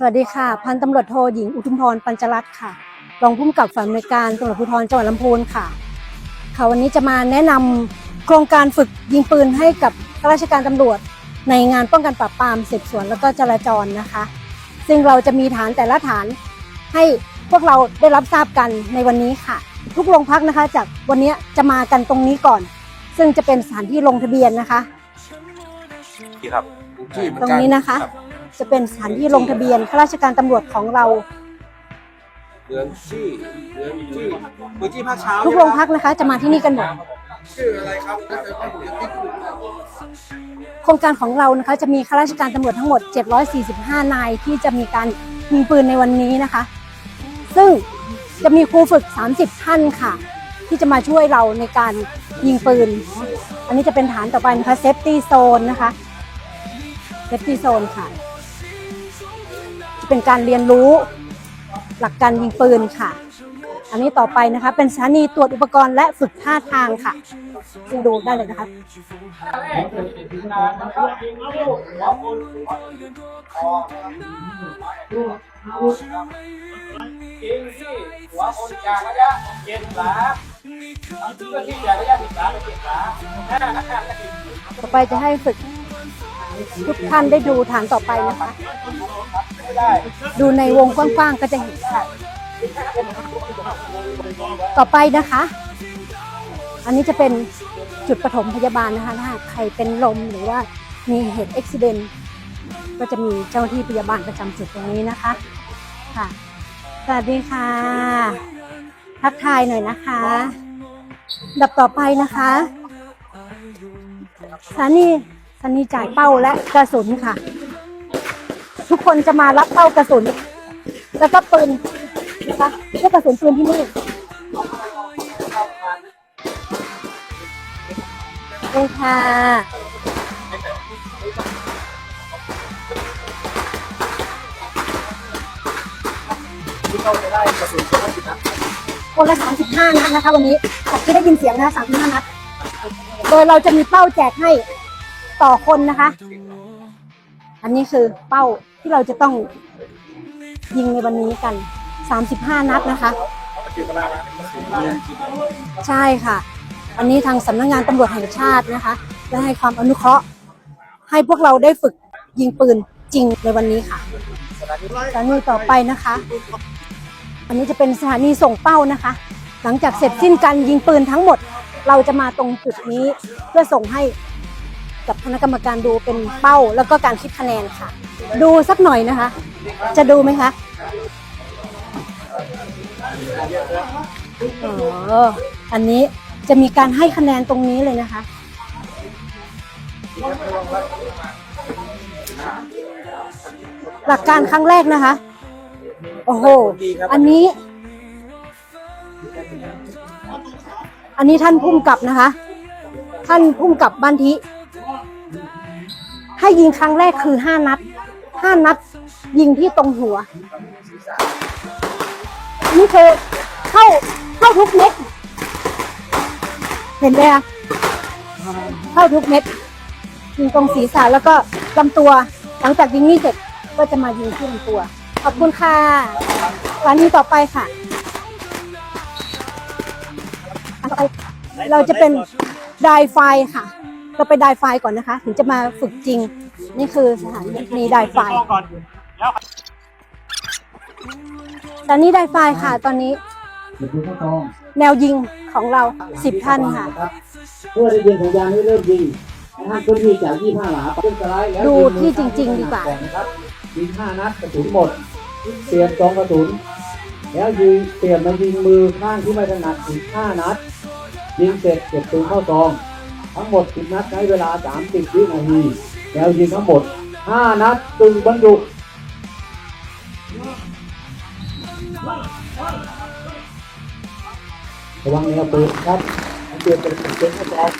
สวัสดีค่ะ พันตำรวจโทหญิงอุทุมพรปัญจรัตน์ค่ะ รองผู้กำกับฝ่ายบริการตำรวจภูธรจังหวัดลำพูนค่ะ ค่ะวันนี้จะมาแนะนำโครงการฝึกยิงปืนให้กับข้าราชการตำรวจ ในงานป้องกันปราบปรามสืบสวนแล้วก็จราจรนะคะ ซึ่งเราจะมีฐานแต่ละฐานให้พวกเราได้รับทราบกันในวันนี้ค่ะ ทุกโรงพักนะคะ จากวันนี้จะมากันตรงนี้ก่อน ซึ่งจะเป็นสถานที่ลงทะเบียนนะคะที่ครับ ตรงนี้นะคะ จะเป็นสถานที่ลงทะเบียนข้าราชการตำรวจของเราเรือนชี่เรือนชี่เรือนชี่ภาคเช้าทุกโรงพักนะคะ จะมาที่นี่กันหมดชื่ออะไรครับโครงการของเรานะคะจะมีข้าราชการตำรวจทั้งหมด 745 นายที่จะมีการยิงปืนในวันนี้นะคะ ซึ่งจะมีครูฝึก 30 ท่านค่ะ ที่จะมาช่วยเราในการยิงปืน อันนี้จะเป็นฐานต่อไปนะคะเซฟตี้โซนนะคะเซฟตี้โซนค่ะจะ เป็นการเรียนรู้หลักการยิงปืนค่ะ อันนี้ต่อไปนะคะ เป็นสถานีตรวจอุปกรณ์และฝึกท่าทางค่ะซึ่งดูได้เลยนะคะยิงที่หัวคนจากระยะเจ็ดหลาเพื่อที่จากระยะสิบหลาไปเจ็ดหลาห้านักกาต่อไปจะให้ฝึกทุกท่านได้ดูฐานต่อไปนะคะ ดูในวงกว้างๆก็จะเห็นค่ะ ต่อไปนะคะ อันนี้จะเป็นจุดปฐมพยาบาลนะคะ ถ้าใครเป็นลมหรือว่ามีเหตุอุบิเหตุก็จะมีเจ้าหน้าที่พยาบาลประจำจุดตรงนี้นะคะค่ะสวัสดีค่ะ ทักทายหน่อยนะคะดับต่อไปนะคะสถานีสถานีจ่ายเป้าและกระสุนค่ะ ทุกคนจะมารับเป้ากระสุน แล้วก็ปืนนะคะเลือกกระสุนปืนที่นี่เลยค่ะที่เขาจะได้กระสุนคนละสิบนัดคนละ 35 นัดนะคะ วันนี้จากที่ได้ยินเสียงนะคะ35 นัด โดยเราจะมีเป้าแจกให้ต่อคนนะคะ อันนี้คือเป้าที่เราจะต้องยิงในวันนี้กัน 35 นัดนะคะ ใช่ค่ะอันนี้ทางสำนักงานตำรวจแห่งชาตินะคะได้ให้ความอนุเคราะห์ ให้พวกเราได้ฝึกยิงปืนจริงในวันนี้ค่ะสถานีต่อไปนะคะ อันนี้จะเป็นสถานีส่งเป้านะคะ หลังจากเสร็จสิ้นการยิงปืนทั้งหมด เราจะมาตรงจุดนี้เพื่อส่งให้ กับคณะกรรมการดูเป็นเป้า แล้วก็การคิดคะแนนค่ะ ดูสักหน่อยนะคะ จะดูไหมคะอ๋ออันนี้จะมีการให้คะแนนตรงนี้เลยนะคะ หลักการครั้งแรกนะคะ โอ้โห อันนี้ อันนี้ท่านพุ่มกับนะคะ ท่านพุ่มกับบ้านทิ ให้ยิงครั้งแรกคือห้านัดห้านัด ยิงที่ตรงหัว นี่คือเข้าเข้าทุกเม็ด เห็นไหมคะเข้าทุกเม็ด ยิงตรงศีรษะแล้วก็ลำตัว หลังจากยิงนี่เสร็จก็จะมายิงที่ลำตัว ขอบคุณค่ะร้านนี้ต่อไปค่ะเราจะเป็นไดไฟค่ะ เราไปไดไฟก่อนนะคะ ถึงจะมาฝึกจริง นี่คือสถานีไดไฟตอนนี้ไดไฟค่ะ ตอนนี้เดี๋ยวคุณผู้ชมแนวยิงของเราสิบท่านค่ะเพื่อได้ยิงสัญญาณให้เริ่มยิงท่านก็ยิงจากยี่ห้าหลาขึ้นสไลด์แล้วดูยิมือที่จริง ๆ ดีกว่าอนนะครับยิงห้านัดกระสุนหมดเปลี่ยนสองกระสุนแล้วยิงเปลี่ยนมายิงมือข้างที่ไม่ถนัดอีกห้านัดยิงเสร็จเก็บปืนเข้าซอง ทั้งหมดสิบนัดใช้เวลาสามสิบวินาทีแล้วยิงทั้งหมดห้านัดตึงบรรจุระวังแนวปืนครับเปลี่ยนเป็นปืนเข้าซอง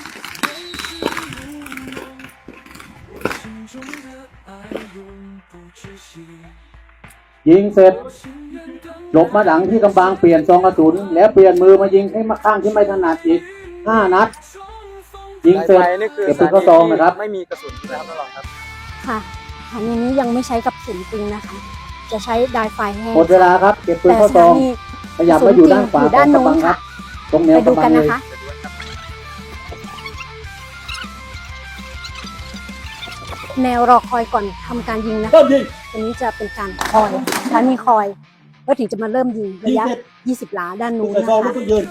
ยิงเสร็จหลบมาหลังที่กำบังเปลี่ยนซองกระสุน แล้วเปลี่ยนมือมายิงให้มาข้างที่ไม่ถนัดอีกห้านัด ยิงเสร็จไฟนี่คือเก็บปืนเข้าซองนะครับ ไม่มีกระสุนนะครับตลอดครับค่ะอันนี้ยังไม่ใช้กับสุนจริงนะคะ จะใช้ไดไฟแห้งหมดเวลาครับ เก็บปืนแต่เข้าสซถาองนีขยับมาอยู่ด้านขวาอยู่ด้านของกระบังนู้นครัค่ะบตรงแนวไปกดูระบักันงเลนะยคะแนวรอคอยก่อนทำการยิงนะคะเริ่มยิงตรงนี้จะเป็นการคอยสถานีคอยแล้วถึงจะมาเริ่มยิงระยะยิงเสร็จ20หลาด้านนู้นใส่นะซองคะแล้วก็ยืน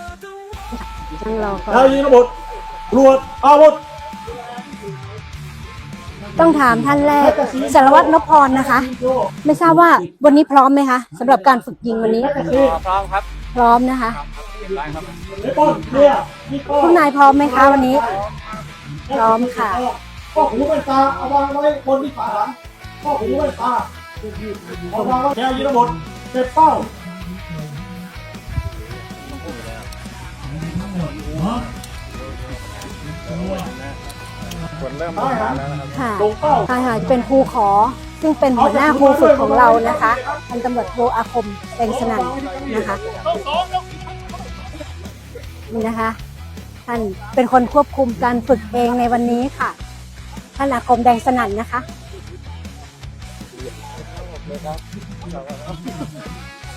นั่งรอก่อนแล้วยิ งระเบิดรวดอาวุธต้องถามท่านแรกสารวัตรนพพรนะคะ ไม่ทราบว่าวันนี้พร้อมไหมคะสำหรับการฝึกยิงวันนี้ พร้อมครับพร้อมนะคะเรียบร้อยครับไอ้ป้อนเนี่ยนี่ป้อพวกนายพร้อมไหมคะวันนี้ พร้อมค่ะพ่อหูเป็นตาเอาวางไว้บนที่ฝาหลังพ่อหูเป็นตาเอาวางไว้แนวยิงระเบิดเก็บเป้า คนเริ่มได้ครับค่ะตรงเป้าทหารเป็นครูขอ ซึ่งเป็นหัวหน้าครูฝึกของเรานะคะพันตำรวจโทอาคมแดงสนั่นนะคะนี่นะคะท่านเป็นคนควบคุมการฝึกเองในวันนี้ค่ะท่านอาคมแดงสนั่นนะคะ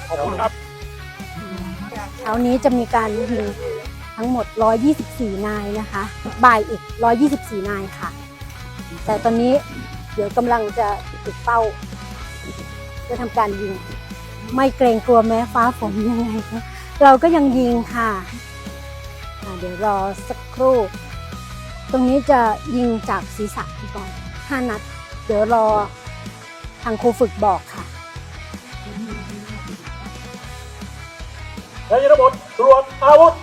ขอบคุณครับเช้านี้จะมีการยิง ทั้งหมด 124 นายนะคะบ่ายอีก 124 นายค่ะ แต่ตอนนี้เดี๋ยวกำลังจะติดเป้าเพื่อทำการยิง ไม่เกรงกลัวแม้ฟ้าฝนยังไงคะเราก็ยังยิงค่ะอ่าเดี๋ยวรอสักครู่ ตรงนี้จะยิงจากศีรษะก่อน5นัด เดี๋ยวรอทางครูฝึกบอกค่ะแนวยิงระเบิดรวดอาวุธ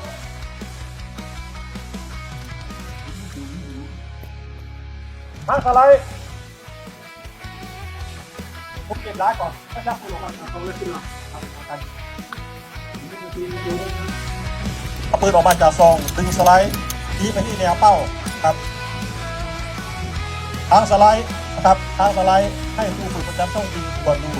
ทักสไลด์ผมเก็บร้ายก่อนถ้าชักคุณลงมาตรงเลยขึ้นมาเอาปืนออกมาจากซองดึงสไลด์ชี้ไปที่แนวเป้าครับทางสไลด์นะครับทางสไลด์ให้ผู้ฝึกประจำช่องยิงตรวจดู